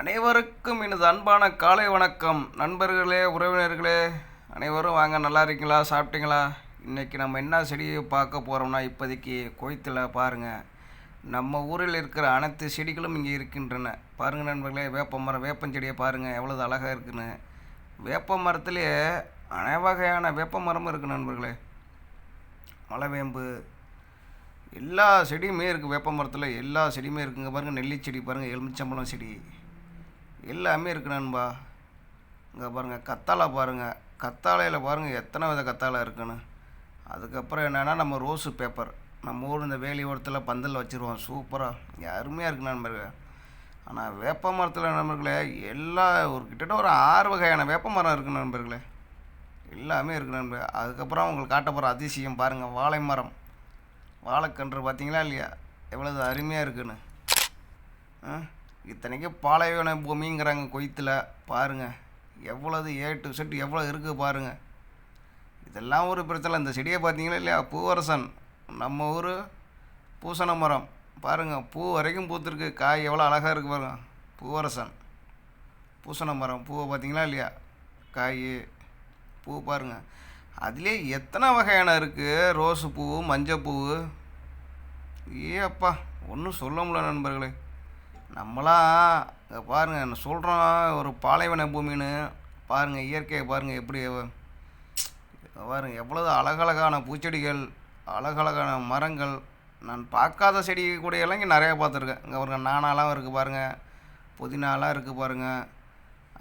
அனைவருக்கும் எனது அன்பான காலை வணக்கம். நண்பர்களே உறவினர்களே அனைவரும் வாங்க நல்லா இருக்கீங்களா? சாப்பிட்டீங்களா? இன்றைக்கி நம்ம என்ன செடியை பார்க்க போகிறோம்னா இப்போதைக்கு கொய்த்தில் பாருங்கள் நம்ம ஊரில் இருக்கிற அனைத்து செடிகளும் இங்கே இருக்கின்றன. பாருங்கள் நண்பர்களே வேப்ப மரம் வேப்பஞ்செடியை பாருங்கள் எவ்வளவு அழகாக இருக்குன்னு. வேப்ப மரத்துலேயே அனை வகையான வேப்ப மரமும் இருக்குது நண்பர்களே. மலைவேம்பு எல்லா செடியுமே இருக்குது வேப்ப மரத்தில். எல்லா செடியுமே இருக்குங்க பாருங்கள் நெல்லி செடி பாருங்கள் எலுமிச்சம்பழம் செடி. எல்லாமே இருக்கு நண்பா. இங்கே பாருங்கள் கத்தாழை பாருங்கள் கத்தாழையில் பாருங்கள் எத்தனை வித கத்தாழை இருக்குன்னு. அதுக்கப்புறம் என்னென்னா நம்ம ரோஸு பேப்பர் நம்ம ஊர் இந்த வேலி ஓரத்தில் பந்தல் வச்சுருவோம். சூப்பராக அருமையாக இருக்குது நண்பர்கள். ஆனால் வேப்ப மரத்தில் நண்பர்களே எல்லா ஒரு கிட்டத்தட்ட ஒரு ஆறு வகையான வேப்ப மரம் இருக்குது நண்பர்களே. எல்லாமே இருக்குது நண்பர் அதுக்கப்புறம் உங்களுக்கு காட்ட போகிற அதிசயம் பாருங்கள் வாழை மரம். வாழைக்கன்று பார்த்தீங்களா இல்லையா? எவ்வளவு அருமையாக இருக்குன்னு. ஆ? இத்தனைக்கும் பாலைவன பூமிங்கிறாங்க கொய்த்தில் பாருங்கள் எவ்வளவு ஏ டு செட் எவ்வளோ இருக்குது பாருங்கள் இதெல்லாம் ஒரு பிரச்சனை. இந்த செடியை பார்த்தீங்களா இல்லையா? பூவரசன். நம்ம ஊர் பூசண மரம். பாருங்கள் பூ வரைக்கும் பூத்துருக்கு. காய் எவ்வளோ அழகாக இருக்குது பாருங்க. பூவரசன். பூசண மரம். பூவை பார்த்தீங்களா இல்லையா? காய் பூ பாருங்கள் அதுலேயே எத்தனை வகையான இருக்குது ரோஸு பூ மஞ்சள் பூ ஏ அப்பா ஒன்றும் சொல்ல முடியல நண்பர்களே. நம்மளாம் இங்கே பாருங்கள் நான் சொல்கிறோம் ஒரு பாலைவன பூமின்னு. பாருங்கள் இயற்கையை பாருங்கள் எப்படி பாருங்கள் எவ்வளவு அழகழகான பூச்செடிகள் அழகழகான மரங்கள். நான் பார்க்காத செடி கூட எல்லாம் இங்கே நிறையா பார்த்துருக்கேன். இங்கே பாருங்க நானாலாம் இருக்குது பாருங்கள் புதினாலாம் இருக்குது பாருங்கள்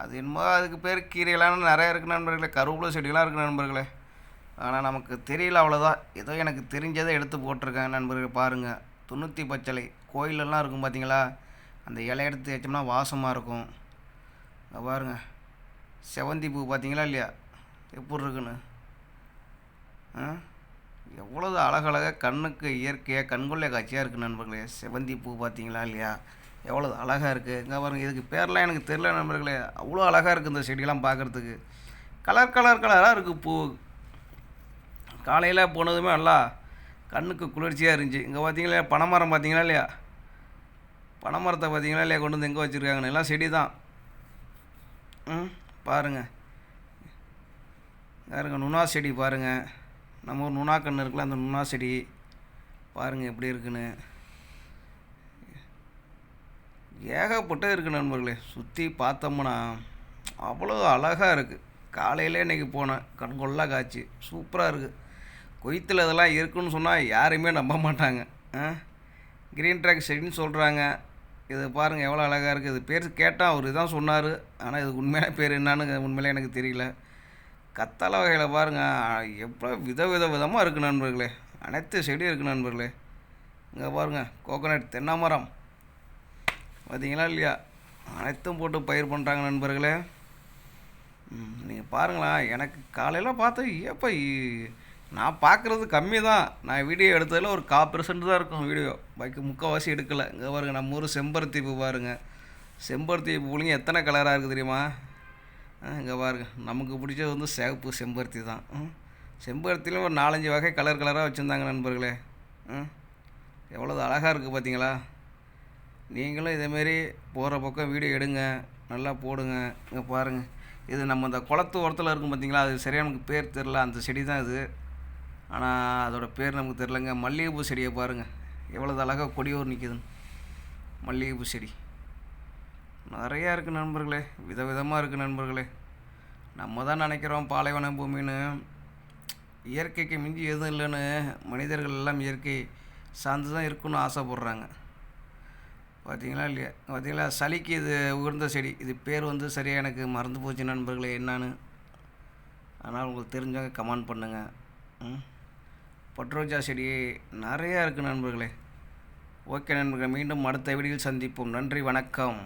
அது என்னமோ அதுக்கு பேர் கீரையெல்லாம் நிறையா இருக்குது நண்பர்களே கருவேப்பிலை செடியெல்லாம் இருக்குது நண்பர்களே. ஆனால் நமக்கு தெரியல அவ்வளோதான் ஏதோ எனக்கு தெரிஞ்சதை எடுத்து போட்டிருக்கேன் நண்பர்கள் பாருங்கள் துண்ணூற்றி பச்சளை கோயிலெல்லாம் இருக்கும் பார்த்தீங்களா அந்த இலை எடுத்து வச்சோம்னா வாசமாக இருக்கும். பாருங்க. செவந்தி பூ பார்த்தீங்களா இல்லையா? எப்படி இருக்குன்னு? ஆ? எவ்வளவு அழகழகாக கண்ணுக்கு இயற்கையாக கண்கொள்ளை காட்சியாக இருக்குது நண்பர்களே. செவந்தி பூ பார்த்தீங்களா இல்லையா? எவ்வளோ அழகாக இருக்குது இங்கே பாருங்கள் இதுக்கு பேர்லாம் எனக்கு தெரில நண்பர்களே. அவ்வளோ அழகாக இருக்குது இந்த செடியெல்லாம் பார்க்குறதுக்கு. கலர் கலர் கலராக இருக்குது பூ. காலையில் போனதுமே நல்லா கண்ணுக்கு குளிர்ச்சியாக இருந்துச்சு. இங்கே பார்த்தீங்களா பனைமரம் பார்த்தீங்களா இல்லையா? பனை மரத்தை பார்த்தீங்களா இல்லையா கொண்டு வந்து எங்கே வச்சுருக்காங்கன்னு? எல்லாம் செடி தான். ம் பாருங்கள் பாருங்க நுணா செடி பாருங்கள் நம்ம ஒரு நுணா கன்று இருக்குல்ல அந்த நுணா செடி. பாருங்கள் எப்படி இருக்குன்னு. ஏகப்பட்ட இருக்குது நண்பர்களே. சுற்றி பார்த்தோம்னா அவ்வளோ அழகாக இருக்குது காலையிலே இன்றைக்கி போனேன். கண்கொள்ளா காய்ச்சி சூப்பராக இருக்குது கொய்த்தில் இதெல்லாம் இருக்குன்னு சொன்னால் யாருமே நம்ப மாட்டாங்க. ஆ? க்ரீன் ட்ராக் செடின்னு சொல்கிறாங்க இது பாருங்கள் எவ்வளோ அழகாக இருக்குது இது பேர் கேட்டால் அவர் தான் சொன்னார். ஆனால் இது உண்மையான பேர் என்னான்னு உண்மையிலே எனக்கு தெரியல. கத்தாழை வகையில் பாருங்கள் எவ்வளோ வித வித விதமாக இருக்குது நண்பர்களே. அனைத்து செடியும் இருக்குது நண்பர்களே. இங்கே பாருங்கள் கோகோனட் தென்னை மரம். பார்த்தீங்களா இல்லையா? அனைத்தும் போட்டு பயிர் பண்ணுறாங்க நண்பர்களே. நீங்கள் பாருங்களேன் எனக்கு காலையில் பார்த்தா ஏப்பா இ- நான் பார்க்குறது கம்மி தான் நான் வீடியோ எடுத்ததில் ஒரு கா பெர்சன்ட் தான் இருக்கும் வீடியோ பாக்கி முக்கால்வாசி எடுக்கலை. இங்கே பாருங்கள் நம்ம ஊர் செம்பருத்தி பூ பாருங்க. செம்பருத்தி பூலிங்க எத்தனை கலராக இருக்குது தெரியுமா? இங்கே பாருங்க. நமக்கு பிடிச்சது வந்து சிவப்பு செம்பருத்தி தான். செம்பருத்திலும் ஒரு நாலஞ்சு வகை கலர் கலராக வச்சுருந்தாங்க நண்பர்களே. ம் எவ்வளோ அழகாக இருக்குது பார்த்தீங்களா நீங்களும் இதேமாரி போகிற பக்கம் வீடியோ எடுங்க. நல்லா போடுங்க. இங்கே பாருங்கள் இது நம்ம இந்த குளத்து ஓரத்தில் இருக்கும் பார்த்தீங்களா அது சரியாக நமக்கு பேர் தெரில அந்த செடி தான் இது. ஆனால் அதோடய பேர் நமக்கு தெரிலங்க மல்லிகைப்பூ செடியை பாருங்கள் எவ்வளோ அழகாக கொடியோர் நிற்கிதுன்னு மல்லிகைப்பூ செடி. நிறையா இருக்குது நண்பர்களே. விதவிதமாக இருக்குது நண்பர்களே. நம்ம தான் நினைக்கிறோம் பாலைவன பூமின்னு. இயற்கைக்கு மிஞ்சி எதுவும் இல்லைன்னு. மனிதர்கள் எல்லாம் இயற்கை சார்ந்து தான் இருக்குன்னு ஆசைப்படுறாங்க. பார்த்தீங்களா இல்லையா? பார்த்தீங்களா சளிக்கு இது உயர்ந்த செடி. இது பேர் வந்து சரியாக எனக்கு மறந்து போச்சு நண்பர்களே. என்னான்னு. அதனால் உங்களுக்கு தெரிஞ்சவங்க கமெண்ட் பண்ணுங்கள் ம்? பட்ரோஜா செடி நிறையா இருக்குது நண்பர்களே. ஓகே நண்பர்களே மீண்டும் அடுத்த வீடியோவில் சந்திப்போம். நன்றி வணக்கம்.